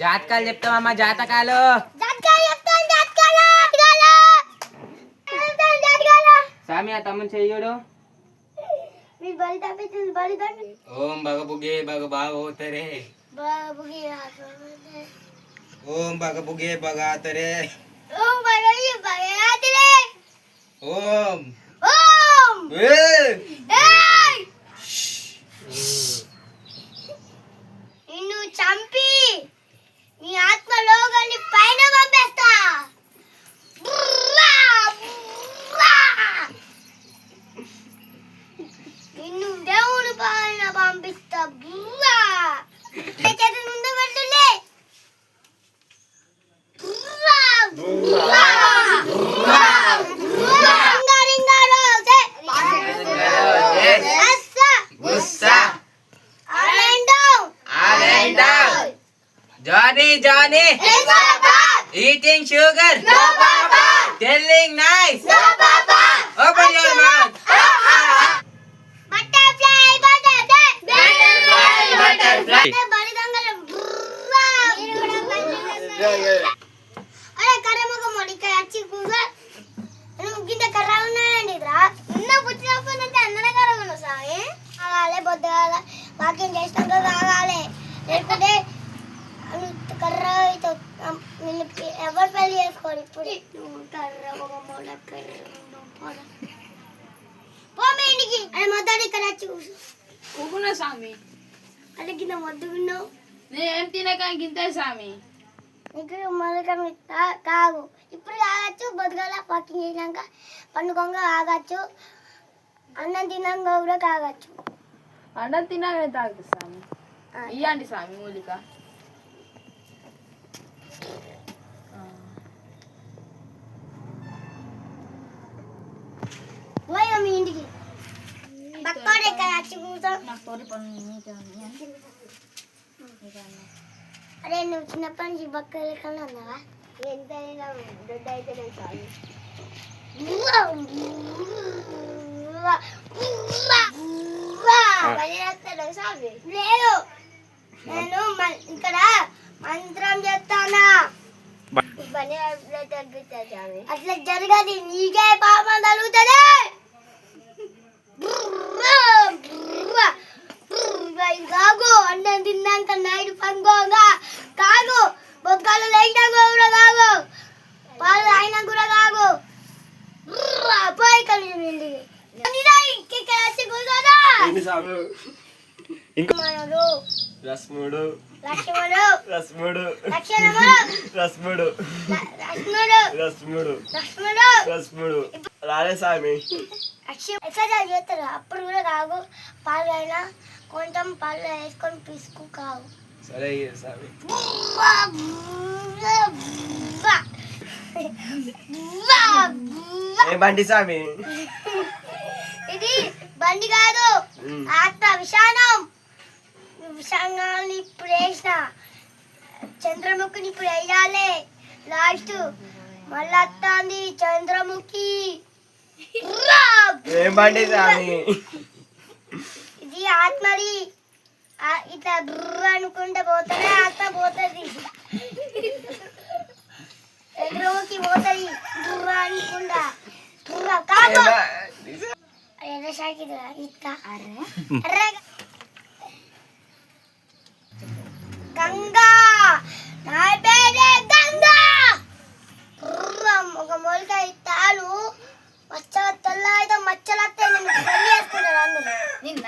జాతకాలు చెప్తామమ్మా జాతకాలు జట్కాలు చెప్తాను జట్కాలు జట్కాలు చెప్తాను జట్కాలు స్వామి ఆ తమ్ముని చెయ్యుడు మీ బలి తప్పించింది బలి తప్పి ఓం బగబుగే బగ బాగోతరే బాబుకి ఓం బగబుగే బగాతరే ఓ బలి బగయాతిలే ఓం ఓం Johny Yes, Papa. Eating sugar No, Papa. Telling nice No, Papa. Open your mouth Butterfly, butterfly. Butterfly, butterfly. బలి దొంగలు. బుర్రా. అరే కర్ర ముఖం ఇక్కడ వచ్చి కూర్చో నువ్వు గింత కర్ర ఉన్నాయండి ఇదిరా నిన్న పుట్టినప్పటి నుంచి అందరూ కర్ర నిన్ను ఎవరు పెళ్ళి చేసుకోరు ఇప్పుడు? నువ్వు కర్ర ఇంటికి. అరే మొదటి ఇక్కడ వచ్చి కూర్చో. ఊకున్నా స్వామి. అరే కింద మొద్దు విన్నావు నేనేం తినక గింతే స్వామి. నీకు మొదలు కాగు. ఇప్పుడు కాగచ్చు బతుకాల వాకింగ్ చేసినాక పండుగంగ ఆగచ్చు అన్నం తిన్నాక కూడా కాగచ్చు. అన్నం తిన్నాకనే తాగుతుంది స్వామి. ఇయ్యండి స్వామి మూలిక. ఇక్కడ వచ్చి కూర్చో అరే నువ్వు చిన్నప్పటి నుంచి బక్క లెక్కనే ఉన్నావా? ఎంతైనా దొడ్డ అయితే నేను చాలు. లేదు. నేను ఇక్కడ మంత్రం చెప్తానా అట్లా జరగదు. నీకే పాపం తగులుతుంది కాగు అన్నం తిన్నాక నైట్ పంగోగా కాగు బొక్కలు లేచినాక కూడా కాగు పాలు తాగినా కూడా కాగు పోయి కలిసి ఇక్కడ వచ్చి కూర్చోదా మనడు రస్ముడు లక్ష్మణుడు రస్ముడు రస్ముడు రస్ముడు రాలే స్వామి ఎక్సర్సైజ్ చేస్తారు అప్పుడు కూడా కాగు పాలు అయినా కొంచెం పాలు వేసుకొని పిసుకు కావు సరే స్వామి ఏ బండి స్వామి ఇది బండి కాదు. ఆత్మ విషాణం విషాణాన్ని ఇప్పుడు వేసిన చంద్రముఖిని ఇప్పుడు వేయాలి లాస్ట్ మళ్ళీ వస్తుంది చంద్రముఖి! ఏం ఇది ఆత్మది. ఇట్లా బుర్ర అనుకుంటే పోతేనే ఆత్మ పోతుంది. చంద్రముఖి పోతుంది బుర్ర అనుకుంటా బుర్ర కాదు ఎర్ర షాకి ఇస్తా అర్రే గంగా. నా పేరే గంగా. ఒక తాలు తెల్ల అయితే మచ్చలు అందరూ నిన్న?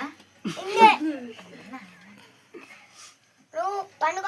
నువ్వు పండుగ